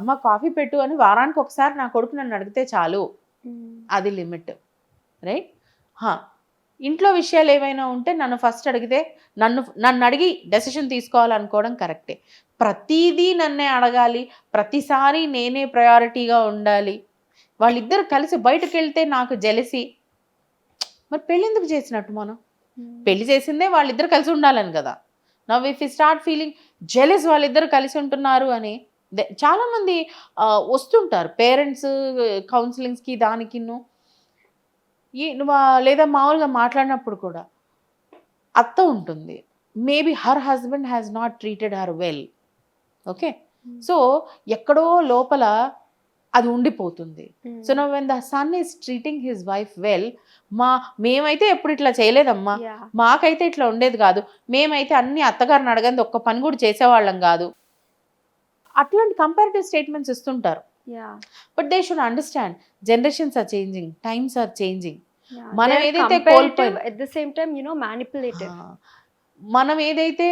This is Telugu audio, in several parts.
అమ్మ కాఫీ పెట్టు అని వారానికి ఒకసారి నా కొడుకు నన్ను అడిగితే చాలు. అది లిమిట్. రైట్? హా. ఇంట్లో విషయాలు ఏమైనా ఉంటే నన్ను ఫస్ట్ అడిగితే నన్ను నన్ను అడిగి డెసిషన్ తీసుకోవాలనుకోవడం కరెక్టే. ప్రతిదీ నన్నే అడగాలి. ప్రతిసారి నేనే ప్రయారిటీగా ఉండాలి. వాళ్ళిద్దరు కలిసి బయటకు వెళ్తే నాకు జెలసి. మరి పెళ్ళి ఎందుకు చేసినట్టు మనం? పెళ్ళి చేసిందే వాళ్ళిద్దరు కలిసి ఉండాలని కదా. Now if you start feeling jealous వాళ్ళిద్దరు కలిసి ఉంటున్నారు అని దే- చాలా మంది ఆ, వస్తుంటారు. పేరెంట్స్ కౌన్సిలింగ్స్కి ఆ- లేదా మామూలుగా మాట్లాడినప్పుడు కూడా అత్త ఉంటుంది. Maybe her husband has not treated her well. Okay? So ఎక్కడో లోపల అది ఉండిపోతుంది. So no when the son is treating his wife well మా మేమైతే ఎప్పుడు ఇట్లా చేయలేదమ్మా. మాకైతే ఇట్లా ఉండేది కాదు. మేమైతే అన్ని అత్తగారిని అడగంది ఒక్క పని కూడా చేసేవాళ్ళం కాదు. అట్లాంటి కంపారిటివ్ స్టేట్మెంట్స్ ఇస్తుంటారు. But they should understand generations are changing times are changing మనం ఏదైతే కోల్పోయాం- at the same time you know manipulative మనం ఏదైతే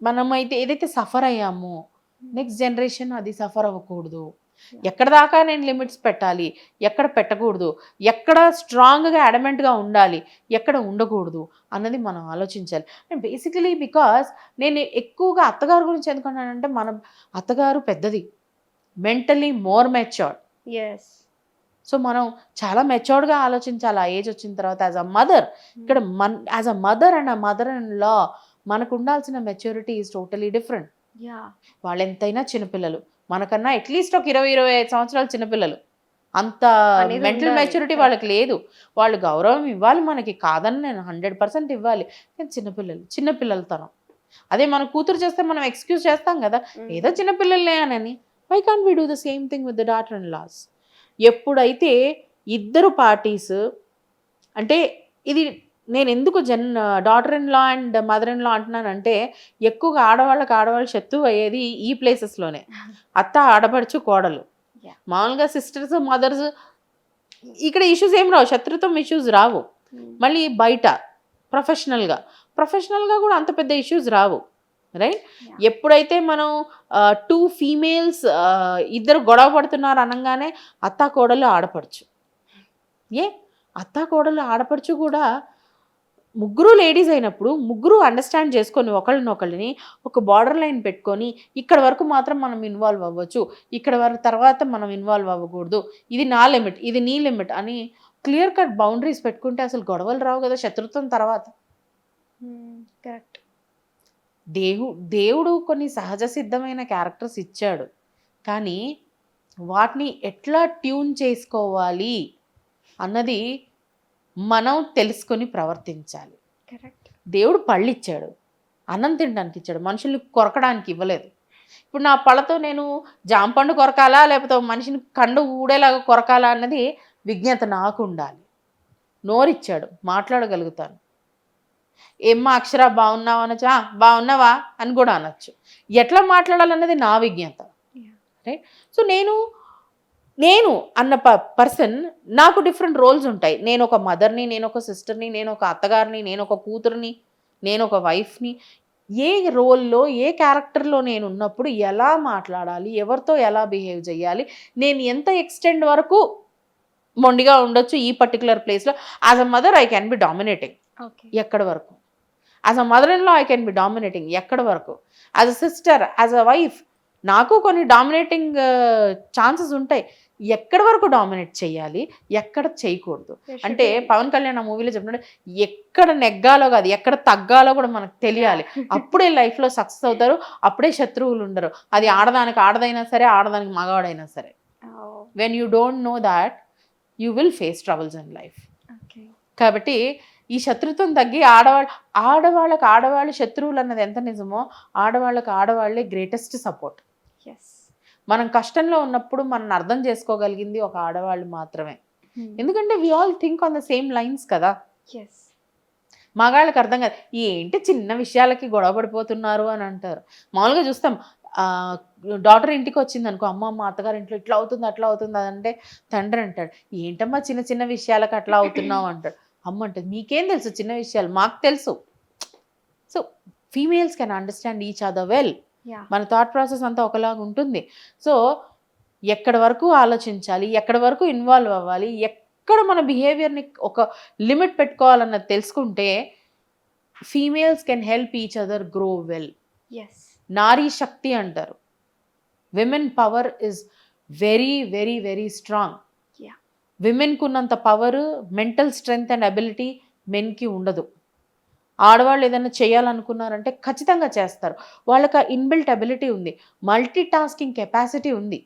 మనమైతే ఏదైతే సఫర్ అయ్యామో నెక్స్ట్ జనరేషన్ అది సఫర్ అవ్వకూడదు. ఎక్కడ దాకా నేను లిమిట్స్ పెట్టాలి? ఎక్కడ పెట్టకూడదు? ఎక్కడ స్ట్రాంగ్గా అడమెంట్గా ఉండాలి? ఎక్కడ ఉండకూడదు? అన్నది మనం ఆలోచించాలి. అండ్ బేసికలీ బికాస్ నేను ఎక్కువగా అత్తగారు గురించి ఎందుకున్నానంటే మన అత్తగారు పెద్దది. Mentally more matured yes so మనం చాలా మెచ్యూర్డ్గా ఆలోచించాలి. ఆ ఏజ్ వచ్చిన తర్వాత యాజ్ అ మదర్ ఇక్కడ man as a mother and a mother and law మనకు ఉండాల్సిన maturity is totally different yeah వాళ్ళు ఎంతైనా చిన్నపిల్లలు. మనకన్నా అట్లీస్ట్ ఒక ఇరవై ఇరవై ఐదు సంవత్సరాలు చిన్నపిల్లలు అంత మెంటల్. మెచ్యూరిటీ వాళ్ళకి లేదు. వాళ్ళు గౌరవం ఇవ్వాలి మనకి కాదని నేను హండ్రెడ్ పర్సెంట్ ఇవ్వాలి. కానీ చిన్నపిల్లలు చిన్నపిల్లలతనం అదే మన కూతురు చేస్తే మనం ఎక్స్క్యూజ్ చేస్తాం కదా. ఏదో చిన్నపిల్లలే అని why can we do the same thing with the daughter and laws ఎప్పుడైతే ఇద్దరు పార్టీస్ అంటే ఇది నేను ఎందుకు Jan daughter in law and mother in law అంటున్నానంటే ఎక్కువగా ఆడవాళ్ళకి ఆడవాళ్ళు శత్రువు అయ్యేది ఈ ప్లేసెస్లోనే. అత్త ఆడపడుచు కోడలు. మామూలుగా సిస్టర్స్ మదర్స్ ఇక్కడ ఇష్యూస్ ఏం రావు. శత్రుత్వం ఇష్యూస్ రావు. మళ్ళీ బయట ప్రొఫెషనల్గా ప్రొఫెషనల్గా కూడా అంత పెద్ద ఇష్యూస్ రావు. రైట్. ఎప్పుడైతే మనం టూ ఫీమేల్స్ ఇద్దరు గొడవ పడుతున్నారు అనగానే అత్త కోడలు ఆడపడుచు. ఏ? అత్త కోడలు ఆడపడుచు కూడా ముగ్గురు లేడీస్ అయినప్పుడు ముగ్గురు అండర్స్టాండ్ చేసుకొని ఒకళ్ళనొకళ్ళని ఒక బార్డర్ లైన్ పెట్టుకొని ఇక్కడ వరకు మాత్రం మనం ఇన్వాల్వ్ అవ్వచ్చు. ఇక్కడ వరకు తర్వాత మనం ఇన్వాల్వ్ అవ్వకూడదు. ఇది నా లిమిట్ ఇది నీ లిమిట్ అని క్లియర్ కట్ బౌండరీస్ పెట్టుకుంటే అసలు గొడవలు రావు కదా శత్రుత్వం తర్వాత. కరెక్ట్ దేవు దేవుడు కొన్ని సహజ సిద్ధమైన క్యారెక్టర్స్ ఇచ్చాడు. కానీ వాటిని ఎట్లా ట్యూన్ చేసుకోవాలి అన్నది మనం తెలుసుకొని ప్రవర్తించాలి. కరెక్ట్ దేవుడు పళ్ళు ఇచ్చాడు అన్నం తినడానికి ఇచ్చాడు. మనుషుల్ని కొరకడానికి ఇవ్వలేదు. ఇప్పుడు నా పళ్ళతో నేను జాంపండు కొరకాలా లేకపోతే మనిషిని కండు ఊడేలాగా కొరకాలా అన్నది విజ్ఞత నాకు ఉండాలి. నోరిచ్చాడు. మాట్లాడగలుగుతాను. ఏమ్మా అక్షర బాగున్నావా? అనొచ్చు. "ఆ, బాగున్నావా? అని కూడా అనొచ్చు. ఎట్లా మాట్లాడాలన్నది నా విజ్ఞత. రైట్? సో నేను నేను అన్న ప పర్సన్ నాకు డిఫరెంట్ రోల్స్ ఉంటాయి. నేను ఒక మదర్ని నేను ఒక సిస్టర్ని నేను ఒక అత్తగారిని నేను ఒక కూతుర్ని నేను ఒక వైఫ్ని ఏ రోల్లో ఏ క్యారెక్టర్లో నేను ఉన్నప్పుడు ఎలా మాట్లాడాలి ఎవరితో ఎలా బిహేవ్ చేయాలి నేను ఎంత ఎక్స్టెండ్ వరకు మొండిగా ఉండొచ్చు ఈ పర్టికులర్ ప్లేస్లో as a mother I can be dominating okay. ఎక్కడి వరకు? As a mother in law I can be dominating ఎక్కడి వరకు? As a sister as a wife నాకు కొన్ని డామినేటింగ్ ఛాన్సెస్ ఉంటాయి. ఎక్కడి వరకు డామినేట్ చేయాలి ఎక్కడ చేయకూడదు? అంటే పవన్ కళ్యాణ్ ఆ మూవీలో చెప్పినట్టు ఎక్కడ నెగ్గాలో కాదు ఎక్కడ తగ్గాలో కూడా మనకు తెలియాలి. అప్పుడే లైఫ్లో సక్సెస్ అవుతారు అప్పుడే శత్రువులు ఉండరు. అది ఆడదానికి ఆడదైనా సరే ఆడదానికి మగవాడైనా సరే. When you don't know that you will face troubles in life okay కాబట్టి ఈ శత్రుత్వం తగ్గి ఆడవాళ్ళు ఆడవాళ్ళకి ఆడవాళ్ళు శత్రువులు అన్నది ఎంత నిజమో ఆడవాళ్ళకి ఆడవాళ్ళే గ్రేటెస్ట్ సపోర్ట్ ఎస్ మనం కష్టంలో ఉన్నప్పుడు మనం అర్థం చేసుకోగలిగింది ఒక ఆడవాళ్ళు మాత్రమే. ఎందుకంటే we all think on the same lines కదా. మగాళ్ళకి అర్థం కాదు. ఏంటి చిన్న విషయాలకి గొడవ పడిపోతున్నారు అని అంటారు. మామూలుగా చూస్తాం డాటర్ ఇంటికి వచ్చింది అనుకో అమ్మ అమ్మ అత్తగారి ఇంట్లో ఇట్లా అవుతుంది అట్లా అవుతుంది అదంటే తండ్రి అంటాడు ఏంటమ్మా చిన్న చిన్న విషయాలకు అట్లా అవుతున్నావు? అంటాడు. అమ్మ అంటది మీకేం తెలుసు చిన్న విషయాలు? మాకు తెలుసు. So females can understand each other well మన థాట్ ప్రాసెస్ అంతా ఒకలాగా ఉంటుంది. సో ఎక్కడి వరకు ఆలోచించాలి ఎక్కడి వరకు ఇన్వాల్వ్ అవ్వాలి ఎక్కడ మన బిహేవియర్ని ఒక లిమిట్ పెట్టుకోవాలన్నది తెలుసుకుంటే females can help each other grow well నారీ శక్తి అంటారు. Women power is very very very strong Yeah. విమెన్కు ఉన్నంత power mental strength and ability మెన్కి ఉండదు. ఆడవాళ్ళు ఏదైనా చేయాలనుకున్నారంటే ఖచ్చితంగా చేస్తారు. వాళ్ళకి ఆ ఇన్బిల్ట్ అబిలిటీ ఉంది. మల్టీ టాస్కింగ్ కెపాసిటీ ఉంది.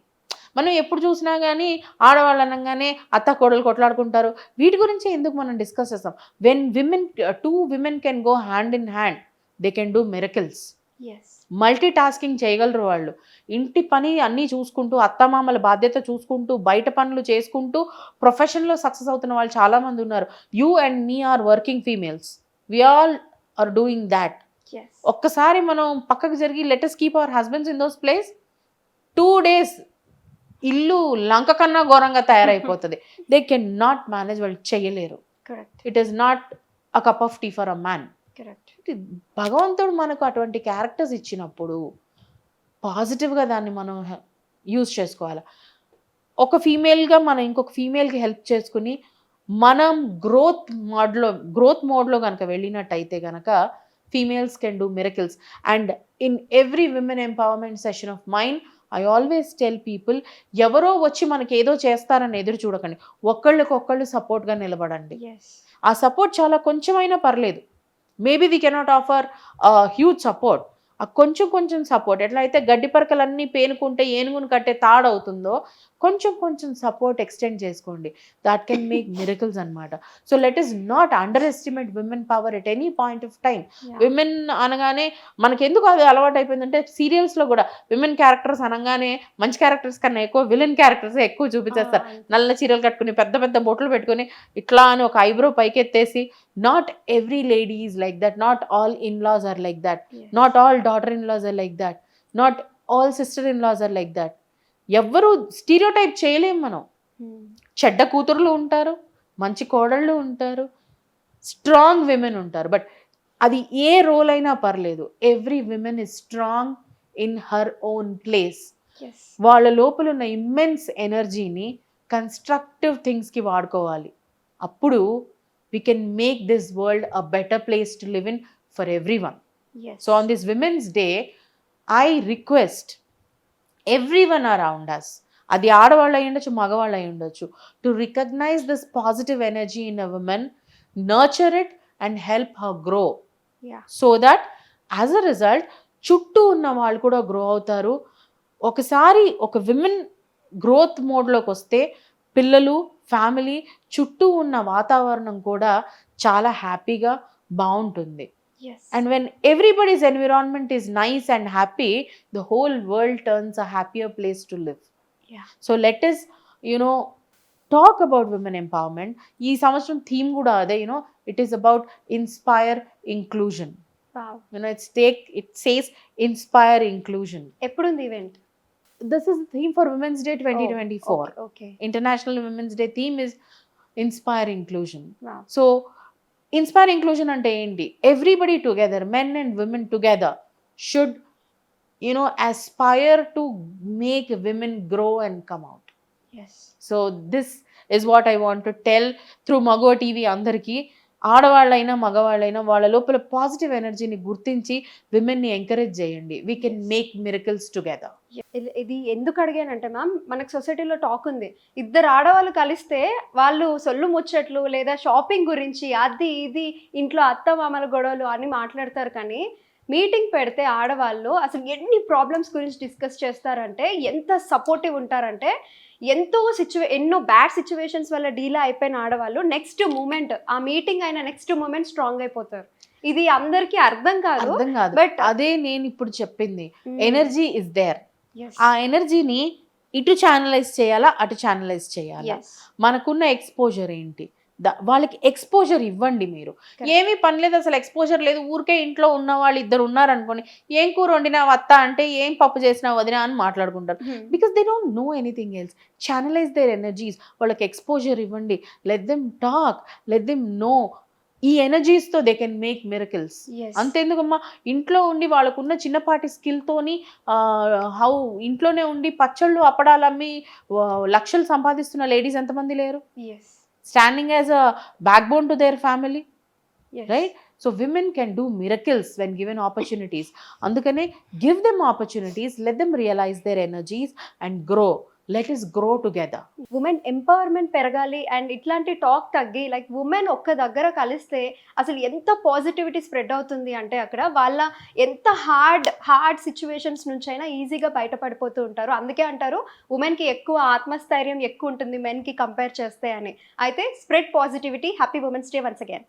మనం ఎప్పుడు చూసినా కానీ ఆడవాళ్ళు అనగానే అత్త కోడలు కొట్లాడుకుంటారు. వీటి గురించి ఎందుకు మనం డిస్కస్ చేస్తాం? When women to women can go hand in hand they can do miracles yes multi tasking చేయగలరు వాళ్ళు. ఇంటి పని అన్నీ చూసుకుంటూ అత్తమామల బాధ్యత చూసుకుంటూ బయట పనులు చేసుకుంటూ ప్రొఫెషన్లో సక్సెస్ అవుతున్న వాళ్ళు చాలామంది ఉన్నారు. You and me are working females we all are doing that ఒక్కసారి మనం పక్కకు జరిగి latest keep our husbands in those place two days ఇల్లు లంక కన్నా ఘోరంగా తయారైపోతుంది. దే కెన్ నాట్ మేనేజ్ వాళ్ళు చేయలేరు. It is not a cup of tea for a man భగవంతుడు మనకు అటువంటి క్యారెక్టర్స్ ఇచ్చినప్పుడు పాజిటివ్గా దాన్ని మనం యూజ్ చేసుకోవాలి. ఒక ఫీమేల్గా మనం ఇంకొక ఫీమేల్కి హెల్ప్ చేసుకుని మనం గ్రోత్ మోడ్లో గ్రోత్ మోడ్లో కనుక వెళ్ళినట్టయితే కనుక females can do miracles and in every women empowerment session of mind I always tell people ఎవరో వచ్చి మనకి ఏదో చేస్తారని ఎదురు చూడకండి. ఒక్కళ్ళకొక్కళ్ళు సపోర్ట్గా నిలబడండి. ఆ సపోర్ట్ చాలా కొంచెమైనా పర్లేదు. Maybe we cannot offer huge support కొంచెం కొంచెం సపోర్ట్ ఎట్లా అయితే గడ్డి పరకలన్నీ పేనుకుంటే ఏనుగును కట్టే తాడవుతుందో కొంచెం కొంచెం సపోర్ట్ ఎక్స్టెండ్ చేసుకోండి. దాట్ కెన్ మేక్ మిరకల్స్ అనమాట so let us not underestimate women power at any point of time women అనగానే మనకి ఎందుకు అది అలవాటు అయిపోయిందంటే సీరియల్స్లో కూడా విమెన్ క్యారెక్టర్స్ అనగానే మంచి క్యారెక్టర్స్ కన్నా ఎక్కువ విలన్ క్యారెక్టర్స్ ఎక్కువ చూపించేస్తారు. నల్ల చీరలు కట్టుకుని పెద్ద పెద్ద బొట్లు పెట్టుకుని ఇట్లా అని ఒక eyebrow పైకెత్తేసి not every lady is like that not all in laws are like that not all daughter in laws are like that not all sister in laws are like that ఎవ్వరూ స్టీరియోటైప్ చేయలేం మనం. చెడ్డ కూతురులు ఉంటారు మంచి కోడళ్ళు ఉంటారు స్ట్రాంగ్ విమెన్ ఉంటారు. బట్ అది ఏ రోల్ అయినా పర్లేదు. Every women is strong in her own place వాళ్ళ లోపల ఉన్న ఇమ్మెన్స్ ఎనర్జీని కన్స్ట్రక్టివ్ థింగ్స్కి వాడుకోవాలి. అప్పుడు we can make this world a better place to live in for every one on this women's day I request every one around us అది ఆడవాళ్ళు అయి ఉండొచ్చు మగవాళ్ళు అయి ఉండొచ్చు to recognize this positive energy in a woman nurture it and help her grow so that as a result చుట్టూ ఉన్న వాళ్ళు కూడా గ్రో అవుతారు. ఒకసారి ఒక విమెన్ గ్రోత్ మోడ్లోకి వస్తే పిల్లలు ఫ్యామిలీ చుట్టూ ఉన్న వాతావరణం కూడా చాలా హ్యాపీగా బాగుంటుంది. Yes And when everybody's environment is nice and happy, the whole world turns a happier place to live. Yeah. So let us, you know, talk about women empowerment. ఈ సంవత్సరం థీమ్ కూడా అదే you know it is about inspire inclusion wow you know it's take it says inspire inclusion ఎప్పుడుంది event this is theme for women's day twenty twenty four okay international women's day theme is inspire inclusion wow so inspire inclusion అంటే ఏంటి? Everybody together men and women together should you know aspire to make women grow and come out yes so this is what I want to tell through మగో TV అందరికీ. ఆడవాళ్ళైనా మగవాళ్ళైనా వాళ్ళ లోపల పాజిటివ్ ఎనర్జీని గుర్తించి విమెన్ని ఎంకరేజ్ చేయండి. We can. Make miracles together ఇది- ఇది ఎందుకు అడిగానంటే మ్యామ్ మనకు సొసైటీలో టాక్ ఉంది. ఇద్దరు ఆడవాళ్ళు కలిస్తే వాళ్ళు సొల్లు ముచ్చట్లు లేదా షాపింగ్ గురించి అది ఇది ఇంట్లో అత్త మామల గొడవలు అని మాట్లాడతారు కానీ మీటింగ్ పెడితే ఆడవాళ్ళు అసలు ఎన్ని ప్రాబ్లమ్స్ గురించి డిస్కస్ చేస్తారంటే ఎంత సపోర్టివ్ ఉంటారంటే ఎంతో సిచ్యువే ఎన్నో బ్యాడ్ సిచ్యువేషన్స్ వల్ల డీల్ అయిపోయిన ఆడవాళ్ళు నెక్స్ట్ మూమెంట్ ఆ మీటింగ్ అయిన నెక్స్ట్ మూమెంట్ స్ట్రాంగ్ అయిపోతారు. ఇది అందరికీ అర్థం కాదు అర్థం కాదు. But- అదే నేను ఇప్పుడు చెప్పింది. Energy is there. ఆ ఎనర్జీని ఇటు ఛానలైజ్ చేయాలా అటు ఛానలైజ్ చేయాలా. మనకున్న ఎక్స్పోజర్ ఏంటి? వాళ్ళకి ఎక్స్పోజర్ ఇవ్వండి మీరు. ఏమీ పని లేదు అసలు ఎక్స్పోజర్ లేదు. ఊరికే ఇంట్లో ఉన్న వాళ్ళు ఇద్దరు ఉన్నారనుకోండి ఏం కూర వండినా వత్త అంటే ఏం పప్పు చేసినా వదినా అని మాట్లాడుకుంటారు. Because they don't know anything else channelize their energies వాళ్ళకి ఎక్స్పోజర్ ఇవ్వండి. Let them talk let them know ఈ ఎనర్జీస్తో దే కెన్ మేక్ మిరకిల్స్. అంతెందుకమ్మా? ఇంట్లో ఉండి వాళ్ళకున్న చిన్నపాటి స్కిల్తోని హౌ ఇంట్లోనే ఉండి పచ్చళ్ళు అప్పడాలు అమ్మి ఆ, లక్షలు సంపాదిస్తున్న లేడీస్ ఎంతమంది లేరు? Yes. standing as a backbone to their family yes. right? So women can do miracles when given opportunities. And andukane give them opportunities let them realize their energies and grow. Let us grow together women empowerment పెరగాలి అండ్ ఇట్లాంటి టాక్ తగ్గి లైక్ ఉమెన్ ఒక్క దగ్గర కలిస్తే అసలు ఎంత పాజిటివిటీ స్ప్రెడ్ అవుతుంది అంటే అక్కడ వాళ్ళ ఎంత హార్డ్ హార్డ్ సిచ్యువేషన్స్ నుంచి అయినా ఈజీగా బయటపడిపోతూ ఉంటారు. అందుకే అంటారు ఉమెన్కి ఎక్కువ ఆత్మస్థైర్యం ఎక్కువ ఉంటుంది మెన్కి కంపేర్ చేస్తే అని. అయితే spread positivity happy women's day once again